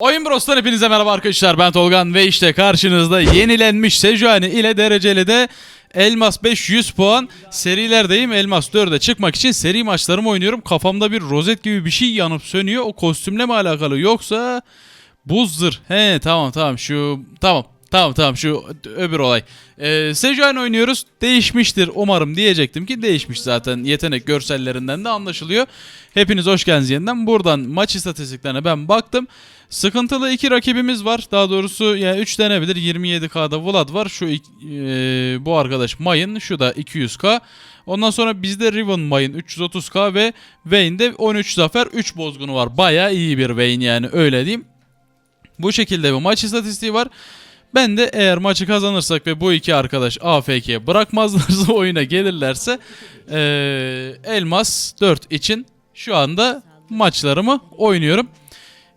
Oyun Bros'tan hepinize merhaba arkadaşlar ben Tolgan ve işte karşınızda yenilenmiş Sejuani ile dereceli de Elmas 500 puan serilerdeyim. Elmas 4'e çıkmak için seri maçlarımı oynuyorum. Kafamda bir rozet gibi bir şey yanıp sönüyor. O kostümle mi alakalı yoksa buz zırh. He tamam tamam şu tamam tamam tamam şu öbür olay. Ee, Sejuani oynuyoruz. Değişmiştir umarım diyecektim ki değişmiş zaten. Yetenek görsellerinden de anlaşılıyor. Hepiniz hoş geldiniz yeniden. Buradan maç istatistiklerine ben baktım. Sıkıntılı iki rakibimiz var. Daha doğrusu yani 3 denebilir. 27K'da Vlad var. Şu e, bu arkadaş Mayın. Şu da 200K. Ondan sonra bizde Riven Mayın 330K ve Vayne'de 13 zafer 3 bozgunu var. Baya iyi bir Vayne yani öyle diyeyim. Bu şekilde bir maç istatistiği var. Ben de eğer maçı kazanırsak ve bu iki arkadaş AFK'ye bırakmazlarsa oyuna gelirlerse eee, Elmas 4 için şu anda maçlarımı oynuyorum.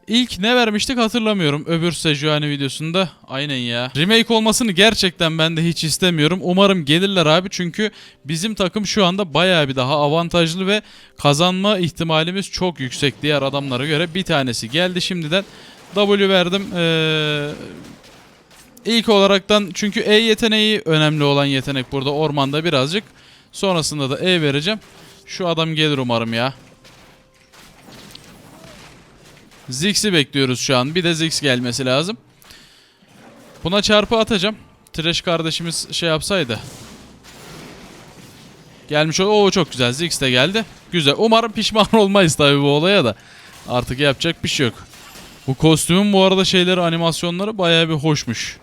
İlk ne vermiştik hatırlamıyorum öbür Sejuani videosunda. Aynen ya. Remake olmasını gerçekten ben de hiç istemiyorum. Umarım gelirler abi çünkü bizim takım şu anda bayağı bir daha avantajlı ve kazanma ihtimalimiz çok yüksek diğer adamlara göre. Bir tanesi geldi şimdiden. W verdim. Ee, ilk olaraktan çünkü E yeteneği önemli olan yetenek burada ormanda birazcık. Sonrasında da E vereceğim. Şu adam gelir umarım ya. Ziggs'i bekliyoruz şu an. Bir de Ziggs gelmesi lazım. Buna çarpı atacağım. Trash kardeşimiz şey yapsaydı. Gelmiş o. Oo çok güzel. Ziggs de geldi. Güzel. Umarım pişman olmayız tabii bu olaya da. Artık yapacak bir şey yok. Bu kostümün bu arada şeyleri animasyonları bayağı bir hoşmuş.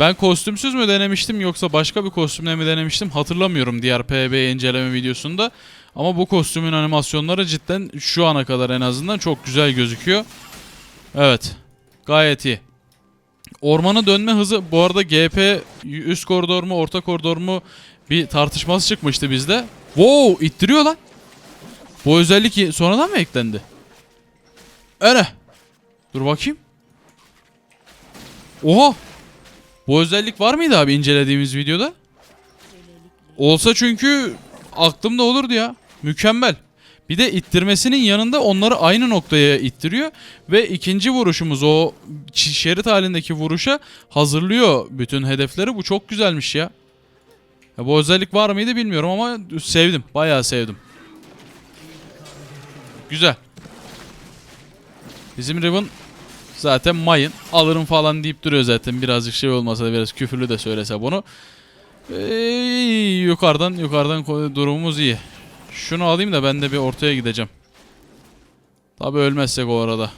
Ben kostümsüz mü denemiştim yoksa başka bir kostümle mi denemiştim hatırlamıyorum diğer PB inceleme videosunda. Ama bu kostümün animasyonları cidden şu ana kadar en azından çok güzel gözüküyor. Evet. Gayet iyi. Ormana dönme hızı bu arada GP üst koridor mu orta koridor mu bir tartışması çıkmıştı bizde. Wow ittiriyor lan. Bu özellik sonradan mı eklendi? Öyle. Dur bakayım. Oha. Bu özellik var mıydı abi incelediğimiz videoda? Olsa çünkü aklımda olurdu ya. Mükemmel. Bir de ittirmesinin yanında onları aynı noktaya ittiriyor ve ikinci vuruşumuz o şerit halindeki vuruşa hazırlıyor bütün hedefleri. Bu çok güzelmiş ya. ya. Bu özellik var mıydı bilmiyorum ama sevdim. Bayağı sevdim. Güzel. Bizim Riven zaten mayın. Alırım falan deyip duruyor zaten. Birazcık şey olmasa da biraz küfürlü de söylese bunu. Ee, yukarıdan yukarıdan durumumuz iyi. Şunu alayım da ben de bir ortaya gideceğim. Tabi ölmezsek o arada.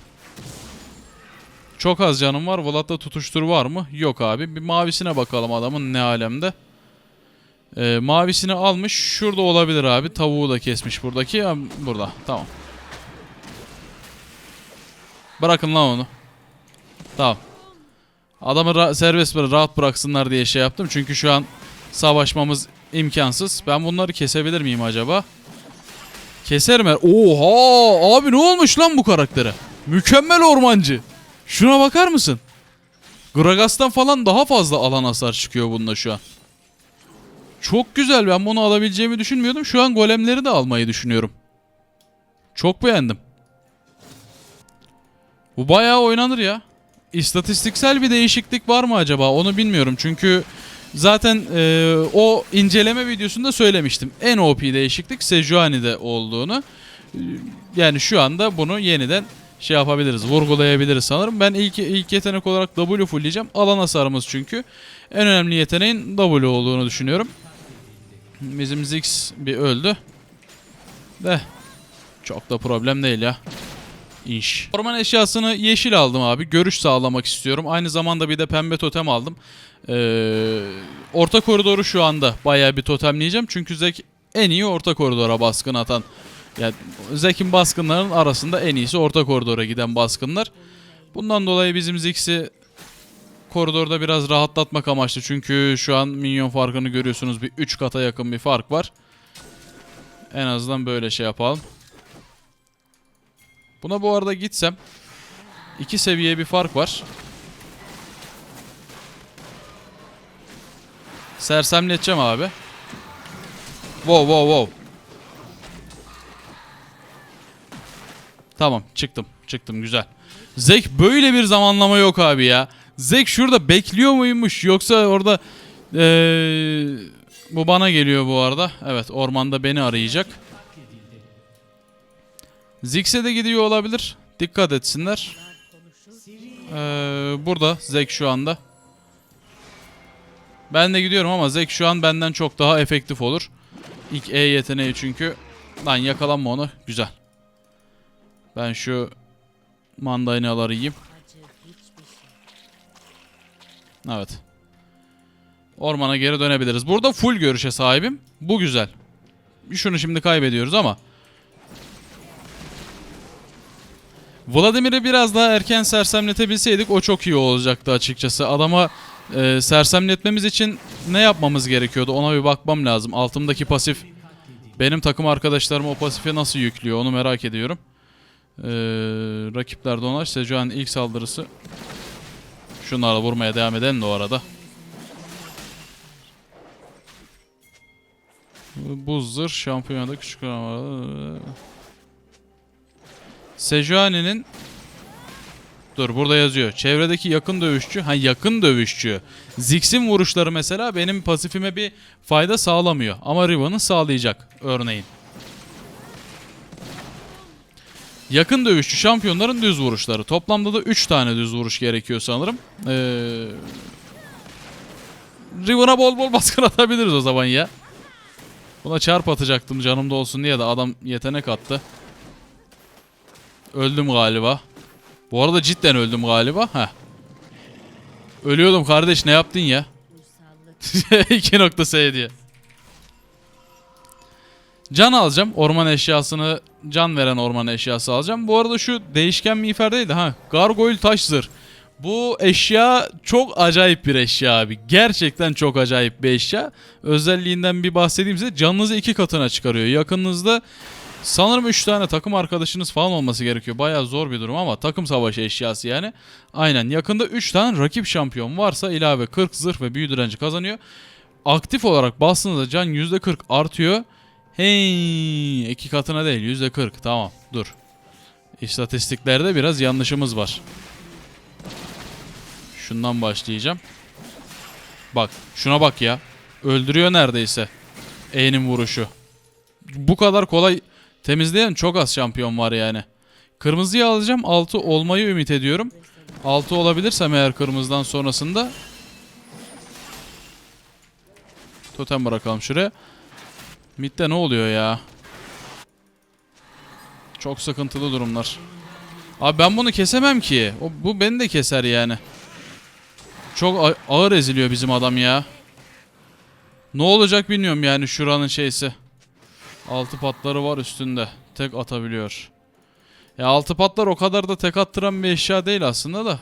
Çok az canım var. Vlad'da tutuştur var mı? Yok abi. Bir mavisine bakalım adamın ne alemde. Ee, mavisini almış. Şurada olabilir abi. Tavuğu da kesmiş buradaki. Burada. Tamam. Bırakın lan onu. Tamam. Adamı serbest bıra- rahat bıraksınlar diye şey yaptım. Çünkü şu an savaşmamız imkansız. Ben bunları kesebilir miyim acaba? Keserim her. Oha! Abi ne olmuş lan bu karaktere? Mükemmel ormancı. Şuna bakar mısın? Gragas'tan falan daha fazla alan hasar çıkıyor bunda şu an. Çok güzel. Ben bunu alabileceğimi düşünmüyordum. Şu an golemleri de almayı düşünüyorum. Çok beğendim. Bu bayağı oynanır ya. İstatistiksel bir değişiklik var mı acaba? Onu bilmiyorum. Çünkü zaten e, o inceleme videosunda söylemiştim. En OP değişiklik Sejuani'de olduğunu. Yani şu anda bunu yeniden şey yapabiliriz, vurgulayabiliriz sanırım. Ben ilk ilk yetenek olarak W fullleyeceğim. Alan hasarımız çünkü. En önemli yeteneğin W olduğunu düşünüyorum. Bizim Ziggs bir öldü. De çok da problem değil ya. İnş. Orman eşyasını yeşil aldım abi. Görüş sağlamak istiyorum. Aynı zamanda bir de pembe totem aldım. Ee, orta koridoru şu anda bayağı bir totemleyeceğim. Çünkü Zek en iyi orta koridora baskın atan. Yani Zek'in baskınların arasında en iyisi orta koridora giden baskınlar. Bundan dolayı bizim Ziggs'i koridorda biraz rahatlatmak amaçlı. Çünkü şu an minyon farkını görüyorsunuz. Bir 3 kata yakın bir fark var. En azından böyle şey yapalım. Buna bu arada gitsem iki seviye bir fark var. Sersemleteceğim abi. Wow wow wow. Tamam çıktım. Çıktım güzel. Zek böyle bir zamanlama yok abi ya. Zek şurada bekliyor muymuş yoksa orada eee, bu bana geliyor bu arada. Evet ormanda beni arayacak. Ziggs'e de gidiyor olabilir. Dikkat etsinler. Eee, burada Zek şu anda. Ben de gidiyorum ama Zek şu an benden çok daha efektif olur. İlk E yeteneği çünkü. Lan yakalanma onu. Güzel. Ben şu mandalinaları yiyeyim. Evet. Ormana geri dönebiliriz. Burada full görüşe sahibim. Bu güzel. Şunu şimdi kaybediyoruz ama. Vladimir'i biraz daha erken sersemletebilseydik o çok iyi olacaktı açıkçası. Adama e, sersemletmemiz için ne yapmamız gerekiyordu ona bir bakmam lazım. Altımdaki pasif benim takım arkadaşlarım o pasifi nasıl yüklüyor onu merak ediyorum. Ee, rakipler Donaş Sejuani'nin ilk saldırısı. Şunlarla vurmaya devam edelim de o arada. Buz zırh şampiyonada küçük Sejuani'nin Dur burada yazıyor. Çevredeki yakın dövüşçü. Ha yakın dövüşçü. Ziggs'in vuruşları mesela benim pasifime bir fayda sağlamıyor. Ama Riven'ın sağlayacak örneğin. Yakın dövüşçü şampiyonların düz vuruşları. Toplamda da 3 tane düz vuruş gerekiyor sanırım. Ee, Riven'a bol bol baskın atabiliriz o zaman ya. Buna çarp atacaktım canımda olsun diye de adam yetenek attı. Öldüm galiba. Bu arada cidden öldüm galiba. Heh. Ölüyordum kardeş ne yaptın ya? 2.S diye. Can alacağım. Orman eşyasını can veren orman eşyası alacağım. Bu arada şu değişken miğferdeydi ha. Gargoyle taş zırh. Bu eşya çok acayip bir eşya abi. Gerçekten çok acayip bir eşya. Özelliğinden bir bahsedeyim size. Canınızı iki katına çıkarıyor. Yakınınızda sanırım 3 tane takım arkadaşınız falan olması gerekiyor. Bayağı zor bir durum ama takım savaşı eşyası yani. Aynen yakında 3 tane rakip şampiyon varsa ilave 40 zırh ve büyü direnci kazanıyor. Aktif olarak bastığınızda can %40 artıyor. Hey, iki katına değil yüzde 40 tamam dur. İstatistiklerde biraz yanlışımız var. Şundan başlayacağım. Bak şuna bak ya. Öldürüyor neredeyse. E'nin vuruşu. Bu kadar kolay temizleyen çok az şampiyon var yani. Kırmızıyı alacağım. 6 olmayı ümit ediyorum. 6 olabilirsem eğer kırmızıdan sonrasında. Totem bırakalım şuraya. Mid'de ne oluyor ya? Çok sıkıntılı durumlar. Abi ben bunu kesemem ki. O, bu beni de keser yani. Çok ağır eziliyor bizim adam ya. Ne olacak bilmiyorum yani şuranın şeysi. Altı patları var üstünde. Tek atabiliyor. Ya altı patlar o kadar da tek attıran bir eşya değil aslında da.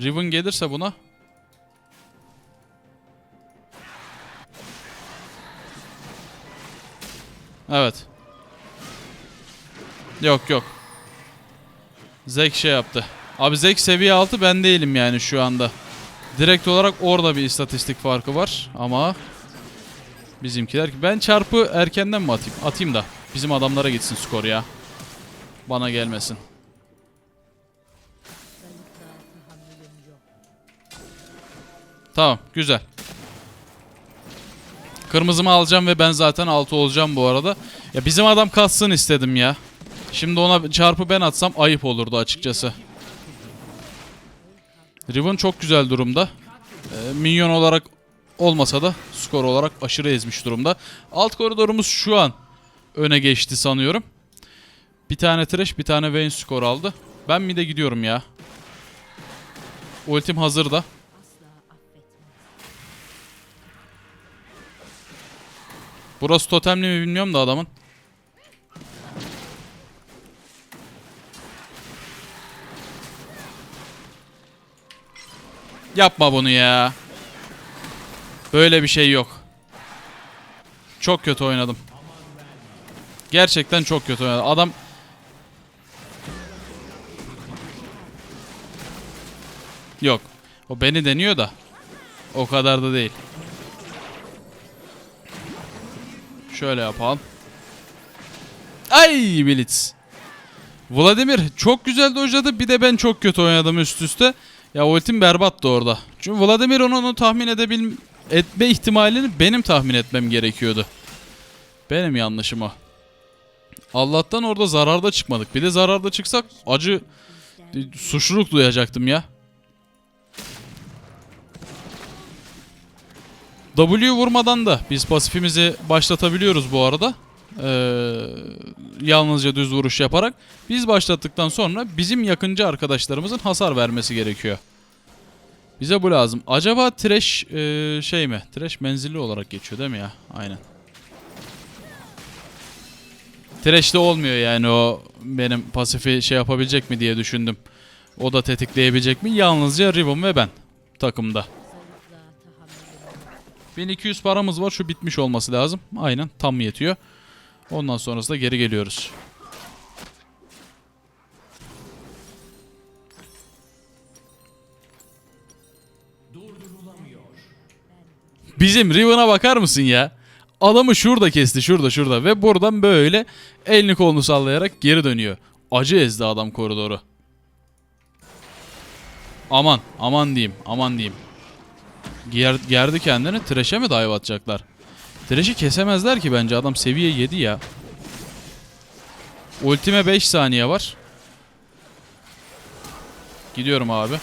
Riven gelirse buna. Evet. Yok yok. Zek şey yaptı. Abi Zek seviye 6 ben değilim yani şu anda. Direkt olarak orada bir istatistik farkı var ama bizimkiler ben çarpı erkenden mi atayım? Atayım da bizim adamlara gitsin skor ya. Bana gelmesin. Tamam güzel. Kırmızımı alacağım ve ben zaten 6 olacağım bu arada. Ya bizim adam katsın istedim ya. Şimdi ona çarpı ben atsam ayıp olurdu açıkçası. Riven çok güzel durumda. Ee, minyon olarak olmasa da skor olarak aşırı ezmiş durumda. Alt koridorumuz şu an öne geçti sanıyorum. Bir tane Thresh bir tane Vayne skor aldı. Ben mi de gidiyorum ya. Ultim hazırda. Burası totemli mi bilmiyorum da adamın. Yapma bunu ya. Böyle bir şey yok. Çok kötü oynadım. Gerçekten çok kötü oynadım. Adam Yok. O beni deniyor da. O kadar da değil. Şöyle yapalım. Ay Blitz. Vladimir çok güzel dojladı. Bir de ben çok kötü oynadım üst üste. Ya ultim berbattı orada. Çünkü Vladimir onu, onu tahmin edebil etme ihtimalini benim tahmin etmem gerekiyordu. Benim yanlışım o. Allah'tan orada zararda çıkmadık. Bir de zararda çıksak acı suçluluk duyacaktım ya. W vurmadan da biz pasifimizi başlatabiliyoruz bu arada. Ee, yalnızca düz vuruş yaparak. Biz başlattıktan sonra bizim yakıncı arkadaşlarımızın hasar vermesi gerekiyor. Bize bu lazım. Acaba trash e, şey mi? Trash menzilli olarak geçiyor değil mi ya? Aynen. Trash'te olmuyor yani o benim pasifi şey yapabilecek mi diye düşündüm. O da tetikleyebilecek mi? Yalnızca Ribbon ve ben takımda. 1200 paramız var. Şu bitmiş olması lazım. Aynen tam yetiyor. Ondan sonrasında geri geliyoruz. Bizim Riven'a bakar mısın ya? Adamı şurada kesti şurada şurada ve buradan böyle elini kolunu sallayarak geri dönüyor. Acı ezdi adam koridoru. Aman aman diyeyim aman diyeyim. Ger, gerdi kendini Thresh'e mi dive atacaklar? Thresh'i kesemezler ki bence adam seviye 7 ya. Ultime 5 saniye var. Gidiyorum abi.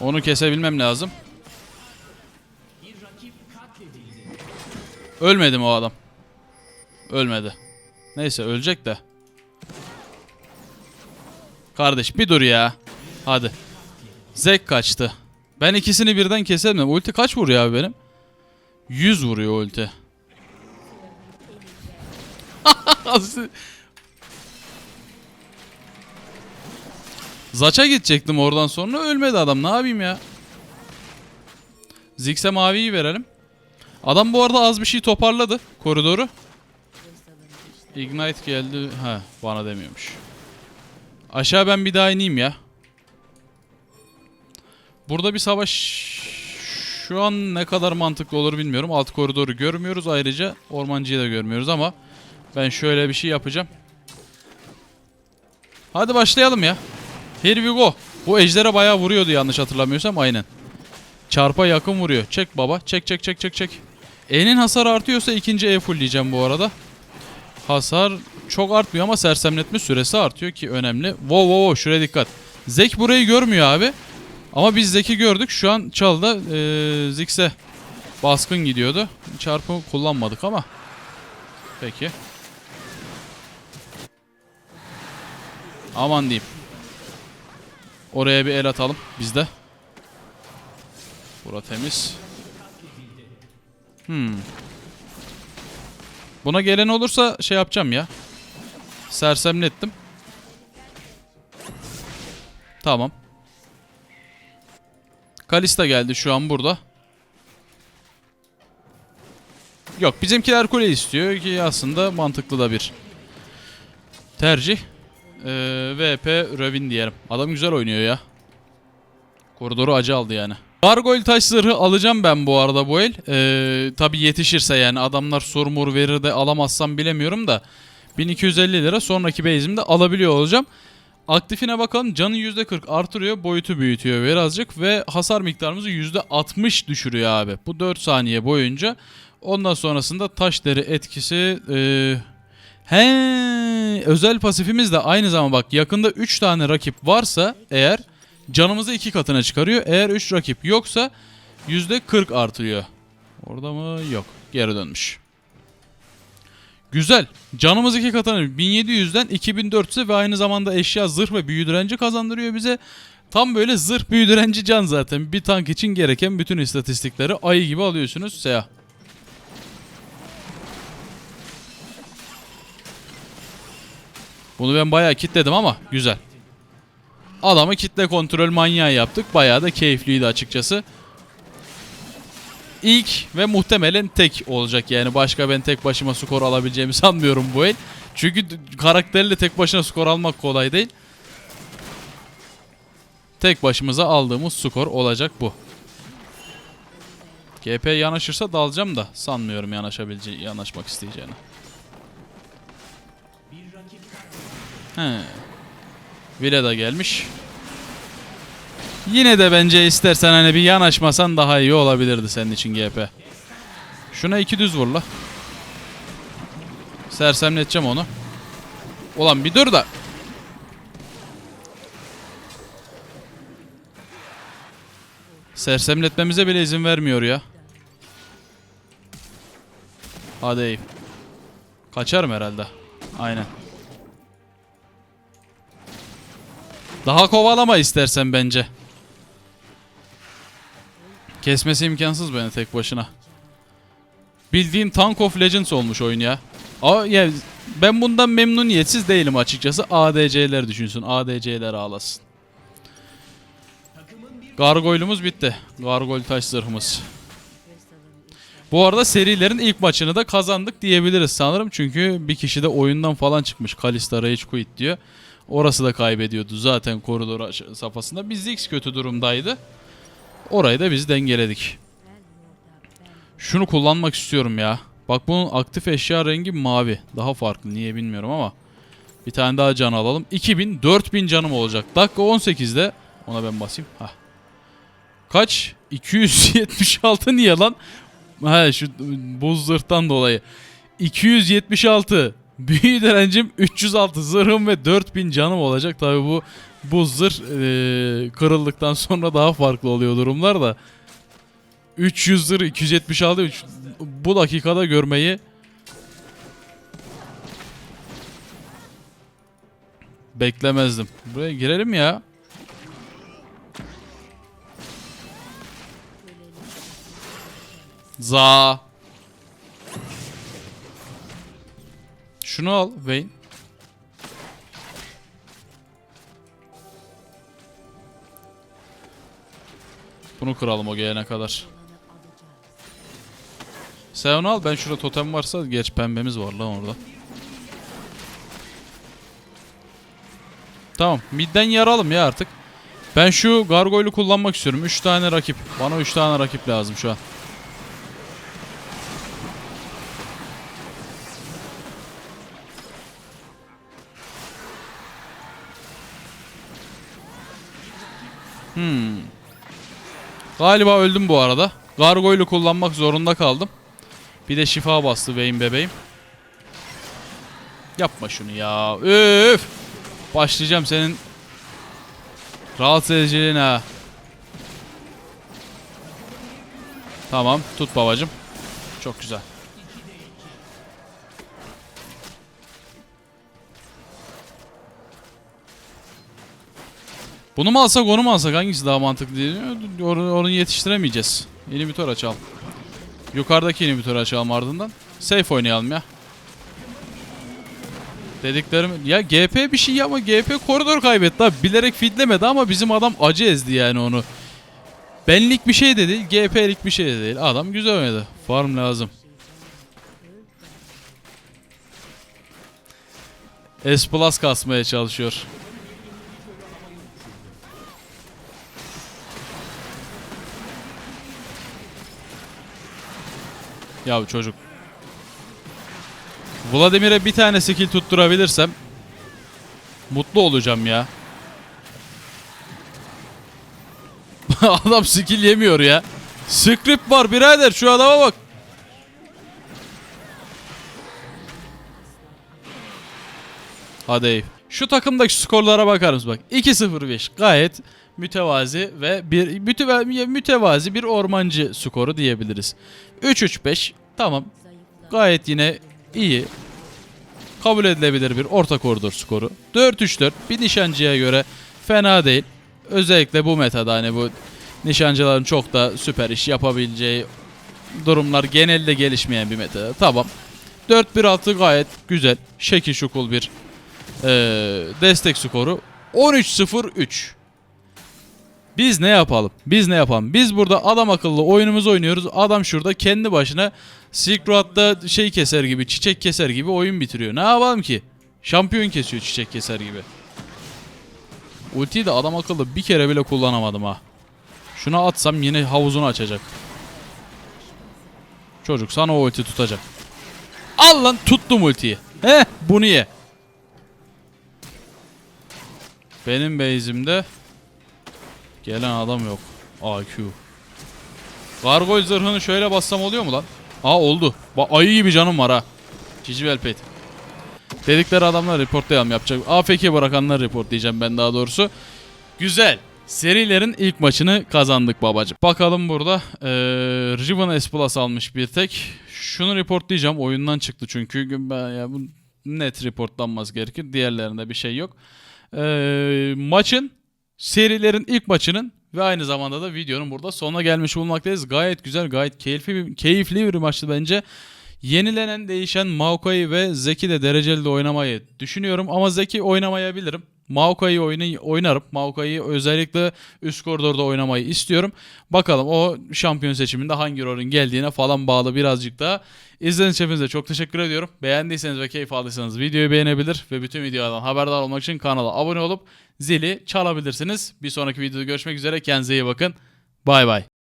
Onu kesebilmem lazım. Ölmedi mi o adam? Ölmedi. Neyse ölecek de. Kardeş bir dur ya. Hadi. Zek kaçtı. Ben ikisini birden kesemem. Ulti kaç vuruyor abi benim? 100 vuruyor ulti. Zaç'a gidecektim oradan sonra ölmedi adam. Ne yapayım ya? Ziggs'e maviyi verelim. Adam bu arada az bir şey toparladı koridoru. Ignite geldi. Ha bana demiyormuş. Aşağı ben bir daha ineyim ya. Burada bir savaş şu an ne kadar mantıklı olur bilmiyorum. Alt koridoru görmüyoruz. Ayrıca ormancıyı da görmüyoruz ama ben şöyle bir şey yapacağım. Hadi başlayalım ya. Here we go. Bu ejdere bayağı vuruyordu yanlış hatırlamıyorsam. Aynen. Çarpa yakın vuruyor. Çek baba. Çek çek çek çek çek. E'nin hasar artıyorsa ikinci E fullleyeceğim bu arada. Hasar çok artmıyor ama sersemletme süresi artıyor ki önemli. Wow wow wow şuraya dikkat. Zek burayı görmüyor abi. Ama biz Zek'i gördük. Şu an çalda ee, Ziggs'e baskın gidiyordu. Çarpı kullanmadık ama. Peki. Aman diyeyim. Oraya bir el atalım biz de. Bura temiz. Hmm. Buna gelen olursa şey yapacağım ya. Sersemlettim. Tamam. Kalista geldi şu an burada. Yok bizimkiler kule istiyor ki aslında mantıklı da bir tercih. Ee, VP Ravin diyelim. Adam güzel oynuyor ya. Koridoru acı aldı yani. Gargoyle taş zırhı alacağım ben bu arada bu el. Ee, Tabi yetişirse yani adamlar sorumur verir de alamazsam bilemiyorum da. 1250 lira sonraki base'imde alabiliyor olacağım. Aktifine bakalım canı %40 artırıyor boyutu büyütüyor birazcık ve hasar miktarımızı %60 düşürüyor abi. Bu 4 saniye boyunca. Ondan sonrasında taş deri etkisi... Ee, he özel pasifimiz de aynı zamanda bak yakında 3 tane rakip varsa eğer canımızı 2 katına çıkarıyor. Eğer 3 rakip yoksa %40 artıyor. Orada mı? Yok. Geri dönmüş. Güzel. Canımız iki katına 1700'den 2400'e ve aynı zamanda eşya zırh ve büyü direnci kazandırıyor bize. Tam böyle zırh büyü direnci can zaten. Bir tank için gereken bütün istatistikleri ayı gibi alıyorsunuz. Seya. Bunu ben bayağı kitledim ama güzel. Adamı kitle kontrol manyağı yaptık. Bayağı da keyifliydi açıkçası. İlk ve muhtemelen tek olacak yani. Başka ben tek başıma skor alabileceğimi sanmıyorum bu el. Çünkü karakterle tek başına skor almak kolay değil. Tek başımıza aldığımız skor olacak bu. GP yanaşırsa dalacağım da sanmıyorum yanaşabileceği, yanaşmak isteyeceğini. He. Vile da gelmiş. Yine de bence istersen hani bir yanaşmasan daha iyi olabilirdi senin için GP. Şuna iki düz vur la. Sersemleteceğim onu. Ulan bir dur da. Sersemletmemize bile izin vermiyor ya. Hadi Eyüp. Kaçarım herhalde. Aynen. Daha kovalama istersen bence. Kesmesi imkansız beni tek başına. Bildiğin Tank of Legends olmuş oyun ya. Aa, ya ben bundan memnuniyetsiz değilim açıkçası. ADC'ler düşünsün. ADC'ler ağlasın. Gargoyle'umuz bitti. Gargoyle taş zırhımız. Bu arada serilerin ilk maçını da kazandık diyebiliriz sanırım. Çünkü bir kişi de oyundan falan çıkmış. Kalista Rage Quit diyor. Orası da kaybediyordu zaten koridor safhasında. Biz X kötü durumdaydı. Orayı da biz dengeledik. Şunu kullanmak istiyorum ya. Bak bunun aktif eşya rengi mavi. Daha farklı niye bilmiyorum ama. Bir tane daha can alalım. 2000 4000 canım olacak. Dakika 18'de ona ben basayım. Hah. Kaç? 276 niye lan? Ha şu buz zırhtan dolayı. 276 büyü direncim 306 zırhım ve 4000 canım olacak. Tabi bu buz zırh eee, kırıldıktan sonra daha farklı oluyor durumlar da. 300 zırh 276 üç- bu dakikada görmeyi beklemezdim. Buraya girelim ya. Za. Şunu al Vayne. Bunu kıralım o gelene kadar. Sen onu al ben şurada totem varsa geç pembemiz var lan orada. Tamam midden yaralım ya artık. Ben şu gargoylu kullanmak istiyorum. 3 tane rakip. Bana 3 tane rakip lazım şu an. Hmm. Galiba öldüm bu arada. Gargoylu kullanmak zorunda kaldım. Bir de şifa bastı beyim bebeğim. Yapma şunu ya. Üf. Başlayacağım senin rahatsız ediciliğine. Tamam tut babacım. Çok güzel. Bunu mu alsak onu mu alsak hangisi daha mantıklı diye onu, onu yetiştiremeyeceğiz. İnhibitör açalım. Yukarıdaki inhibitörü açalım ardından. Safe oynayalım ya. Dediklerim ya GP bir şey ama GP koridor kaybetti abi. Bilerek feedlemedi ama bizim adam acı ezdi yani onu. Benlik bir şey de değil, GP'lik bir şey de değil. Adam güzel oynadı. Farm lazım. S Plus kasmaya çalışıyor. Ya çocuk. Vladimir'e bir tane skill tutturabilirsem mutlu olacağım ya. Adam skill yemiyor ya. Script var birader şu adama bak. Hadi Eyüp. Şu takımdaki skorlara bakar mısın bak. 2-0-5 gayet mütevazi ve bir müteva- mütevazi bir ormancı skoru diyebiliriz. 3-3-5 tamam. Gayet yine iyi. Kabul edilebilir bir orta koridor skoru. 4-3-4 bir nişancıya göre fena değil. Özellikle bu metada hani bu nişancıların çok da süper iş yapabileceği durumlar genelde gelişmeyen bir meta. Tamam. 4-1-6 gayet güzel. Şekil şukul bir eee, destek skoru. 13-0-3. Biz ne yapalım? Biz ne yapalım? Biz burada adam akıllı oyunumuzu oynuyoruz. Adam şurada kendi başına Silk Road'da şey keser gibi, çiçek keser gibi oyun bitiriyor. Ne yapalım ki? Şampiyon kesiyor çiçek keser gibi. Ultiyi de adam akıllı bir kere bile kullanamadım ha. Şuna atsam yine havuzunu açacak. Çocuk sana o ulti tutacak. Al lan tuttum ultiyi. Heh bunu ye. Benim base'imde gelen adam yok. AQ. Gargoyle zırhını şöyle bassam oluyor mu lan? Aa oldu. Ba ayı gibi canım var ha. Cici Velpet. Dedikleri adamlar reportlayalım yapacak. AFK bırakanlar report diyeceğim ben daha doğrusu. Güzel. Serilerin ilk maçını kazandık babacım. Bakalım burada. Ee, Riven S Plus almış bir tek. Şunu reportlayacağım. Oyundan çıktı çünkü. Ben, ya, bu net reportlanmaz gerekir. Diğerlerinde bir şey yok. Ee, maçın serilerin ilk maçının ve aynı zamanda da videonun burada sonuna gelmiş bulunmaktayız. Gayet güzel, gayet keyifli bir, keyifli bir maçtı bence. Yenilenen değişen Maokai ve Zeki de dereceli de oynamayı düşünüyorum ama Zeki oynamayabilirim. Maokai'yi oyna- oynarım. Maokai'yi özellikle üst koridorda oynamayı istiyorum. Bakalım o şampiyon seçiminde hangi rolün geldiğine falan bağlı birazcık daha. İzlediğiniz için hepinize çok teşekkür ediyorum. Beğendiyseniz ve keyif aldıysanız videoyu beğenebilir ve bütün videolardan haberdar olmak için kanala abone olup zili çalabilirsiniz. Bir sonraki videoda görüşmek üzere. Kendinize iyi bakın. Bay bay.